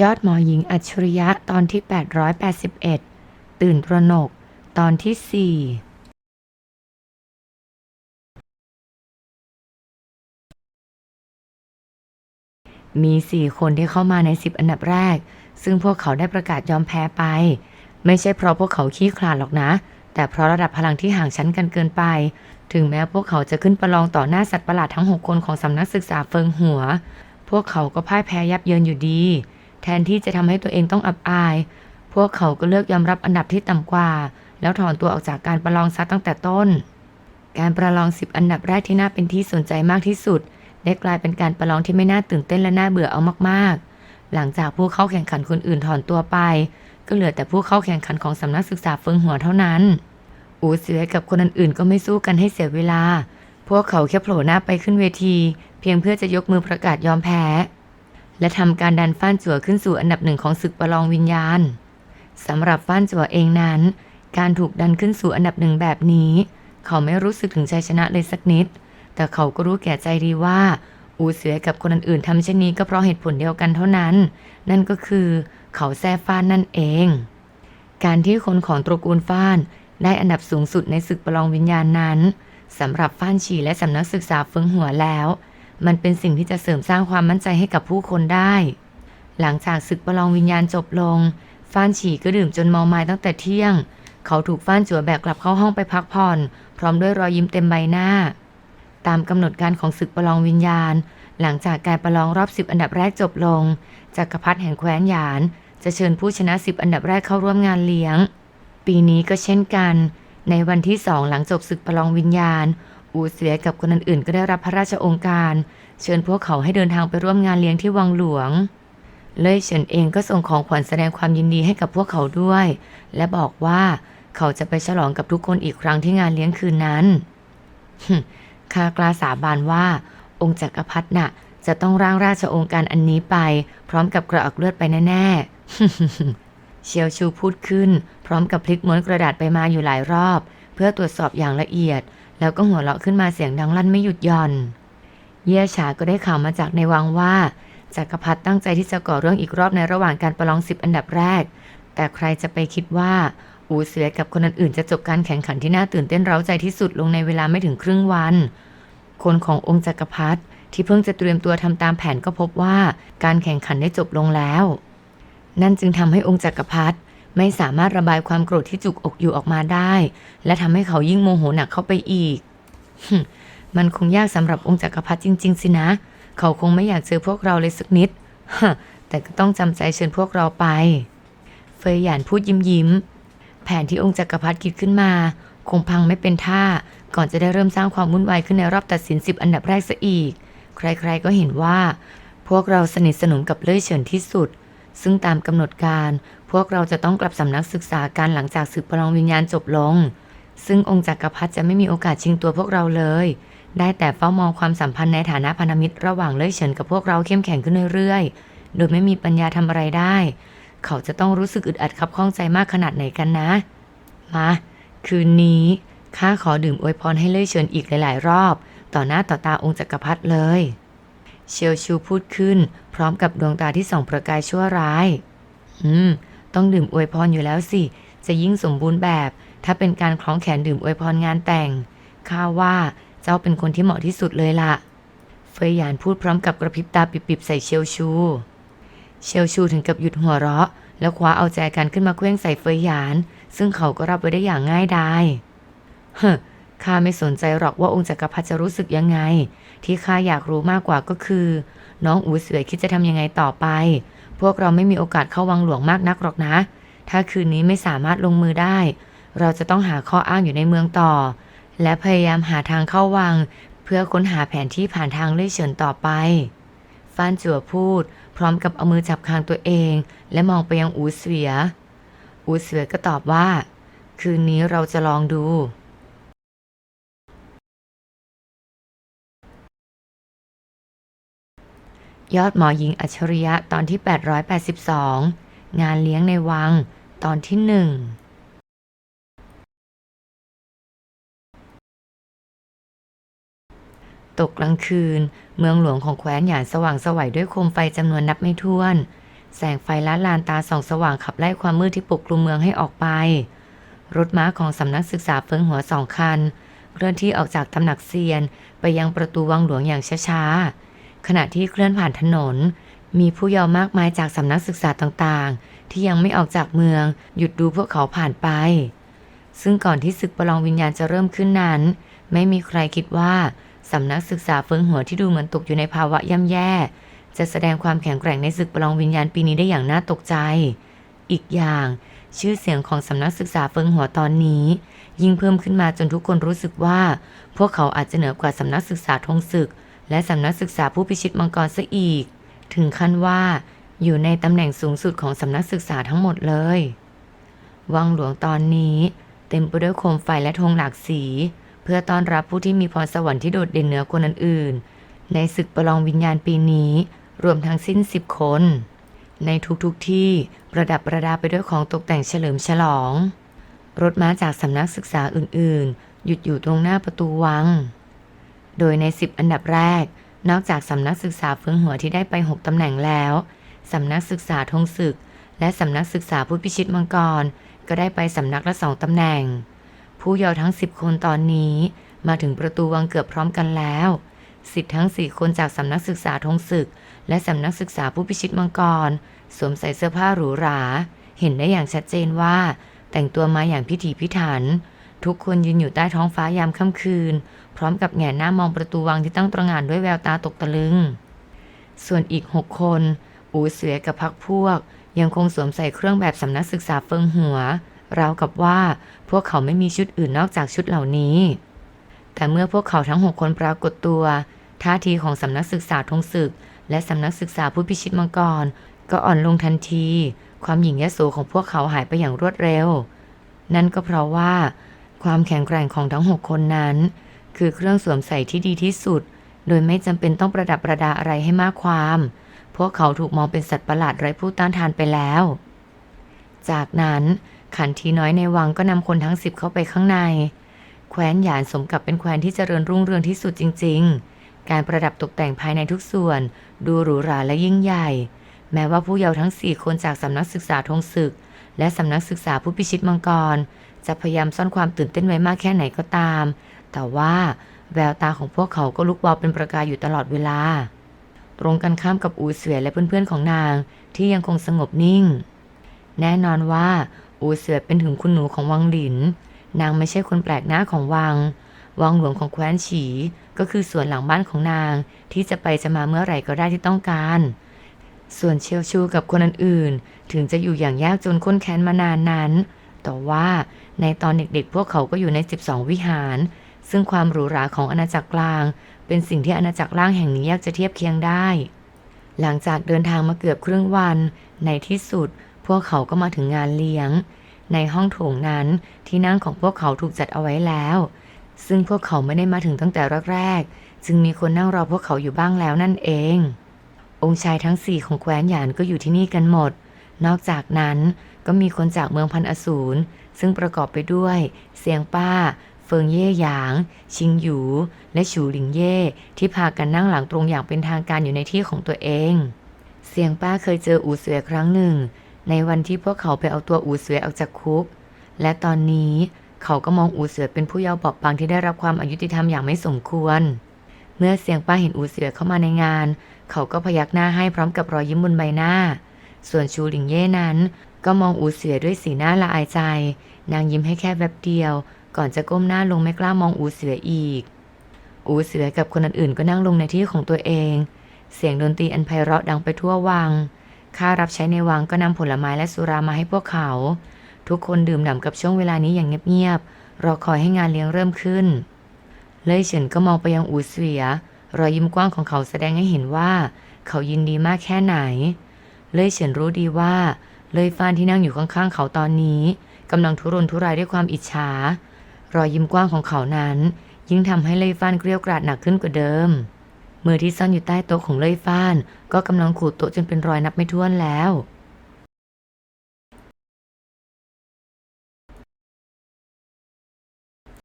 ยอดหมอหญิงอัจฉริยะตอนที่ 881 ตื่นตระหนก ตอนที่ 4มีสี่คนที่เข้ามาในสิบอันดับแรก ซึ่งพวกเขาได้ประกาศยอมแพ้ไป ไม่ใช่เพราะพวกเขาขี้ขลาดหรอกนะ แต่เพราะระดับพลังที่ห่างชั้นกันเกินไป ถึงแม้พวกเขาจะขึ้นประลองต่อหน้าสัตว์ประหลาดทั้ง 6 คนของสำนักศึกษาเฟิงหัว พวกเขาก็พ่ายแพ้ยับเยินอยู่ดี แทนที่จะทำให้ตัวเองต้องอับอาย พวกเขาก็เลือกยอมรับอันดับที่ต่ำกว่า แล้วถอนตัวออกจากการประลองซะตั้งแต่ต้น การประลองสิบอันดับแรกที่น่าเป็นที่สนใจมากที่สุด ได้กลายเป็นการประลองที่ไม่น่าตื่นเต้นและน่าเบื่อเอามากๆ หลังจากผู้เข้าแข่งขันคนอื่นถอนตัวไป ก็เหลือแต่ผู้เข้าแข่งขันของสำนักศึกษาเฟิงหัวเท่านั้นอูเสือกับคนอื่นๆก็ไม่สู้กันให้เสียเวลา พวกเขาแค่โผล่หน้าไปขึ้นเวที เพียงเพื่อจะยกมือประกาศยอมแพ้ และทำการดันฟ้านจั่วขึ้นสู่อันดับหนึ่งของศึกประลองวิญญาณสำหรับฟ้านจั่วเองนั้น การถูกดันขึ้นสู่อันดับหนึ่งแบบนี้ เขาไม่รู้สึกถึงชัยชนะเลยสักนิด แต่เขาก็รู้แก่ใจดีว่า อูเสือกับคนอื่นๆทำเช่นนี้ก็เพราะเหตุผลเดียวกันเท่านั้น นั่นก็คือ เขาแซ่ฟ้านนั่นเอง การที่คนของตระกูลฟ้านได้อันดับสูงสุดในศึกประลองวิญญาณนั้นสำหรับฟ้านฉีและสำนักศึกษาเฟิงหัวแล้ว มันเป็นสิ่งที่จะเสริมสร้างความมั่นใจให้กับผู้คนได้ หลังจากศึกประลองวิญญาณจบลง ฟ้านฉี่ก็ดื่มจนเมาไม้ตั้งแต่เที่ยง เขาถูกฟ้านจั่วแบกกลับเข้าห้องไปพักผ่อน พร้อมด้วยรอยยิ้มเต็มใบหน้า ตามกำหนดการของศึกประลองวิญญาณ หลังจากการประลองรอบสิบอันดับแรกจบลงจักรพรรดิแห่งแคว้นหยาน จะเชิญผู้ชนะสิบอันดับแรกเข้าร่วมงานเลี้ยง ปีนี้ก็เช่นกัน ในวันที่สองหลังจบศึกประลองวิญญาณ อูเสียกับคนอื่นๆ ก็ได้รับพระราชองค์การ เชิญพวกเขาให้เดินทางไปร่วมงานเลี้ยงที่วังหลวง เล่ยเฉินเองก็ส่งของขวัญแสดงความยินดีให้กับพวกเขาด้วย และบอกว่าเขาจะไปฉลองกับทุกคนอีกครั้งที่งานเลี้ยงคืนนั้นข้ากล้าสาบานว่า องค์จักรพรรดิน่ะ จะต้องร่างราชองค์การอันนี้ไป พร้อมกับกระอักเลือดไปแน่ๆ เชียวชูพูดขึ้น พร้อมกับพลิกม้วนกระดาษไปมาอยู่หลายรอบ เพื่อตรวจสอบอย่างละเอียด แล้วก็หัวเราะขึ้นมาเสียงดังลั่นไม่หยุดหย่อน เย่ฉาก็ได้ข่าวมาจากในวังว่าจักรพรรดิตั้งใจที่จะก่อเรื่องอีกรอบในระหว่างการประลองสิบอันดับแรก แต่ใครจะไปคิดว่าอูเสือกับคนอื่นๆจะจบการแข่งขันที่น่าตื่นเต้นเร้าใจที่สุดลงในเวลาไม่ถึงครึ่งวัน คนขององค์จักรพรรดิที่เพิ่งจะเตรียมตัวทำตามแผนก็พบว่าการแข่งขันได้จบลงแล้ว นั่นจึงทำให้องค์จักรพรรดิ ไม่สามารถระบายความโกรธที่จุกอกอยู่ออกมาได้ และทำให้เขายิ่งโมโหหนักเข้าไปอีก มันคงยากสำหรับองค์จักรพรรดิจริง ๆ สินะ เขาคงไม่อยากเจอพวกเราเลยสักนิด แต่ก็ต้องจำใจเชิญพวกเราไป เฟยหยานพูดยิ้มยิ้ม แผนที่องค์จักรพรรดิคิดขึ้นมา คงพังไม่เป็นท่า ก่อนจะได้เริ่มสร้างความวุ่นวายขึ้นในรอบตัดสินสิบอันดับแรกซะอีก ใคร ๆ ก็เห็นว่า พวกเราสนิทสนมกับเล่ยเฉินที่สุดซึ่งตามกำหนดการ พวกเราจะต้องกลับสำนักศึกษาการหลังจากศึกพลังวิญญาณจบลง ซึ่งองค์จักรพรรดิจะไม่มีโอกาสชิงตัวพวกเราเลย ได้แต่เฝ้ามองความสัมพันธ์ในฐานะพันธมิตรระหว่างเล่ยเฉินกับพวกเราเข้มแข็งขึ้นเรื่อยๆ โดยไม่มีปัญญาทำอะไรได้ เขาจะต้องรู้สึกอึดอัดขับข้องใจมากขนาดไหนกันนะ มา คืนนี้ข้าขอดื่มอวยพรให้เล่ยเฉินอีกหลาย ๆ รอบ ต่อหน้าต่อตาองค์จักรพรรดิเลยเชียวชูพูดขึ้น พร้อมกับดวงตาที่ส่องประกายชั่วร้าย อืม ต้องดื่มอวยพรอยู่แล้วสิ จะยิ่งสมบูรณ์แบบ ถ้าเป็นการคล้องแขนดื่มอวยพรงานแต่ง ข้าว่าเจ้าเป็นคนที่เหมาะที่สุดเลยล่ะ เฟยหยานพูดพร้อมกับกระพริบตาปิบๆใส่เชียวชู เชียวชูถึงกับหยุดหัวเราะ แล้วคว้าเอาแจกันขึ้นมาเคว้งใส่เฟยหยาน ซึ่งเขาก็รับไว้ได้อย่างง่ายดายเฮ้อข้าไม่สนใจหรอกว่าองค์จักรพรรดิจะรู้สึกยังไง ที่ข้าอยากรู้มากกว่าก็คือ น้องอูเสวยคิดจะทำยังไงต่อไป พวกเราไม่มีโอกาสเข้าวังหลวงมากนักหรอกนะ ถ้าคืนนี้ไม่สามารถลงมือได้ เราจะต้องหาข้ออ้างอยู่ในเมืองต่อ และพยายามหาทางเข้าวัง เพื่อค้นหาแผนที่ผ่านทางเล่ยเฉินต่อไป ฟ้านจั่วพูด พร้อมกับเอามือจับคางตัวเอง และมองไปยังอูเสวีย อูเสวียก็ตอบว่า คืนนี้เราจะลองดู ยอดหมอหญิงอัจฉริยะตอนที่ 882 งานเลี้ยงในวัง ตอนที่หนึ่งตกกลางคืน เมืองหลวงของแคว้นหยานสว่างสวัยด้วยโคมไฟจำนวนนับไม่ถ้วน แสงไฟละลานตาส่องสว่างขับไล่ความมืดที่ปกคลุมเมืองให้ออกไป รถม้าของสำนักศึกษาเฟิงหัวสองคัน เคลื่อนที่ออกจากตำหนักเซียน ไปยังประตูวังหลวงอย่างช้าๆ ขณะที่เคลื่อนผ่านถนน มีผู้เยาว์มากมายจากสำนักศึกษาต่างๆ ที่ยังไม่ออกจากเมืองหยุดดูพวกเขาผ่านไป ซึ่งก่อนที่ศึกประลองวิญญาณจะเริ่มขึ้นนั้น ไม่มีใครคิดว่าสำนักศึกษาเฟิงหัวที่ดูเหมือนตกอยู่ในภาวะย่ำแย่ จะแสดงความแข็งแกร่งในศึกประลองวิญญาณปีนี้ได้อย่างน่าตกใจ อีกอย่างชื่อเสียงของสำนักศึกษาเฟิงหัวตอนนี้ ยิ่งเพิ่มขึ้นมาจนทุกคนรู้สึกว่า พวกเขาอาจจะเหนือกว่าสำนักศึกษาธงศึก และสำนักศึกษาผู้พิชิตมังกรซะอีก ถึงขั้นว่าอยู่ในตำแหน่งสูงสุดของสำนักศึกษาทั้งหมดเลย วังหลวงตอนนี้เต็มไปด้วยโคมไฟและธงหลากสี เพื่อต้อนรับผู้ที่มีพรสวรรค์ที่โดดเด่นเหนือคนอื่นๆ ในศึกประลองวิญญาณปีนี้ รวมทั้งสิ้นสิบคน ในทุกๆทที่ประดับประดาไปด้วยของตกแต่งเฉลิมฉลอง รถม้าจากสำนักศึกษาอื่นๆ หยุดอยู่ตรงหน้าประตูวัง โดยในสิบอันดับแรก นอกจากสำนักศึกษาเฟืองหัวที่ได้ไปหกตำแหน่งแล้ว สำนักศึกษาธงศึก และสำนักศึกษาผู้พิชิตมังกร ก็ได้ไปสำนักละสองตำแหน่ง ผู้เยาว์ทั้งสิบคนตอนนี้ มาถึงประตูวังเกือบพร้อมกันแล้วสิทธิ์ทั้งสี่คนจากสำนักศึกษาธงศึก และสำนักศึกษาผู้พิชิตมังกร สวมใส่เสื้อผ้าหรูหรา เห็นได้อย่างชัดเจนว่า แต่งตัวมาอย่างพิถีพิถัน ทุกคนยืนอยู่ใต้ท้องฟ้ายามค่ำคืน พร้อมกับแหงนหน้ามองประตูวังที่ตั้งตระหง่านด้วยแววตาตกตะลึง ส่วนอีกหกคน อูเสือกับพักพวก ยังคงสวมใส่เครื่องแบบสำนักศึกษาเฟิงหัวราวกับว่าพวกเขาไม่มีชุดอื่นนอกจากชุดเหล่านี้ แต่เมื่อพวกเขาทั้งหกคนปรากฏตัว ท่าทีของสำนักศึกษาทงศึก และสำนักศึกษาผู้พิชิตมังกร ก็อ่อนลงทันที ความหยิ่งยโสของพวกเขาหายไปอย่างรวดเร็ว นั่นก็เพราะว่า ความแข็งแกร่งของทั้งหกคนนั้น คือเครื่องสวมใส่ที่ดีที่สุด โดยไม่จำเป็นต้องประดับประดาอะไรให้มากความ พวกเขาถูกมองเป็นสัตว์ประหลาดไร้ผู้ต้านทานไปแล้ว จากนั้นขันทีน้อยในวังก็นำคนทั้งสิบเข้าไปข้างใน แคว้นหยานสมกับเป็นแคว้นที่เจริญรุ่งเรืองที่สุดจริง ๆ การประดับตกแต่งภายในทุกส่วน ดูหรูหราและยิ่งใหญ่ แม้ว่าผู้เยาว์ทั้งสี่คนจากสำนักศึกษาธงศึก และสำนักศึกษาผู้พิชิตมังกร จะพยายามซ่อนความตื่นเต้นไว้มากแค่ไหนก็ตาม แต่ว่าแววตาของพวกเขาก็ลุกวาวเป็นประกายอยู่ตลอดเวลา ตรงกันข้ามกับอูเสวียและเพื่อนๆของนาง ที่ยังคงสงบนิ่ง แน่นอนว่า อูเสือเป็นถึงคุณหนูของวังหลิน นางไม่ใช่คนแปลกหน้าของวัง วังหลวงของแคว้นฉี ก็คือส่วนหลังบ้านของนาง ที่จะไปจะมาเมื่อไหร่ก็ได้ที่ต้องการ ส่วนเชียวชูกับคนอื่นๆ ถึงจะอยู่อย่างยากจนข้นแค้นมานานนั้น แต่ว่าในตอนเด็กๆ พวกเขาก็อยู่ใน 12 วิหาร ซึ่งความหรูหราของอาณาจักรกลาง เป็นสิ่งที่อาณาจักรล่างแห่งนี้ยากจะเทียบเคียงได้ หลังจากเดินทางมาเกือบครึ่งวัน ในที่สุด พวกเขาก็มาถึงงานเลี้ยง ในห้องโถงนั้นที่นั่งของพวกเขาถูกจัดเอาไว้แล้ว ซึ่งพวกเขาไม่ได้มาถึงตั้งแต่แรกๆจึงมีคนนั่งรอพวกเขาอยู่บ้างแล้วนั่นเอง องค์ชายทั้งสี่ของแคว้นหยานก็อยู่ที่นี่กันหมด นอกจากนั้น ก็มีคนจากเมืองพันอสูรซึ่งประกอบไปด้วย เสียงป้า เฟิงเย่หยาง ชิงหยู และฉูหลิงเย่ที่พากันนั่งหลังตรงอย่างเป็นทางการอยู่ในที่ของตัวเอง เสียงป้าเคยเจออูเสวยครั้งหนึ่ง ในวันที่พวกเขาไปเอาตัวอูเสวยออกจากคุก และตอนนี้เขาก็มองอูเสือเป็นผู้เยาว์บอบบางที่ได้รับความอายุติธรรมอย่างไม่สมควร เมื่อเสียงป้าเห็นอูเสือเข้ามาในงาน เขาก็พยักหน้าให้พร้อมกับรอยยิ้มบนใบหน้า ส่วนชูหลิงเย่นั้น ก็มองอูเสือด้วยสีหน้าละอายใจ นางยิ้มให้แค่แวบเดียว ก่อนจะก้มหน้าลงไม่กล้ามองอูเสืออีก อูเสือกับคนอื่นๆก็นั่งลงในที่ของตัวเอง เสียงดนตรีอันไพเราะดังไปทั่ววังข้ารับใช้ในวังก็นำผลไม้และสุรามาให้พวกเขา ทุกคนดื่มด่ำกับช่วงเวลานี้อย่างเงียบๆรอคอยให้งานเลี้ยงเริ่มขึ้น เลยเฉินก็มองไปยังอูเสีย รอยยิ้มกว้างของเขาแสดงให้เห็นว่า เขายินดีมากแค่ไหน เลยเฉินรู้ดีว่า เลยฟานที่นั่งอยู่ข้างๆเขาตอนนี้กำลังทุรนทุรายด้วยความอิจฉา รอยยิ้มกว้างของเขานั้น ยิ่งทำให้เลยฟานเกลียวกราดหนักขึ้นกว่าเดิม มือที่ซ่อนอยู่ใต้โต๊ะของเลยฟาน ก็กำลังขูดโต๊ะจนเป็นรอยนับไม่ถ้วนแล้ว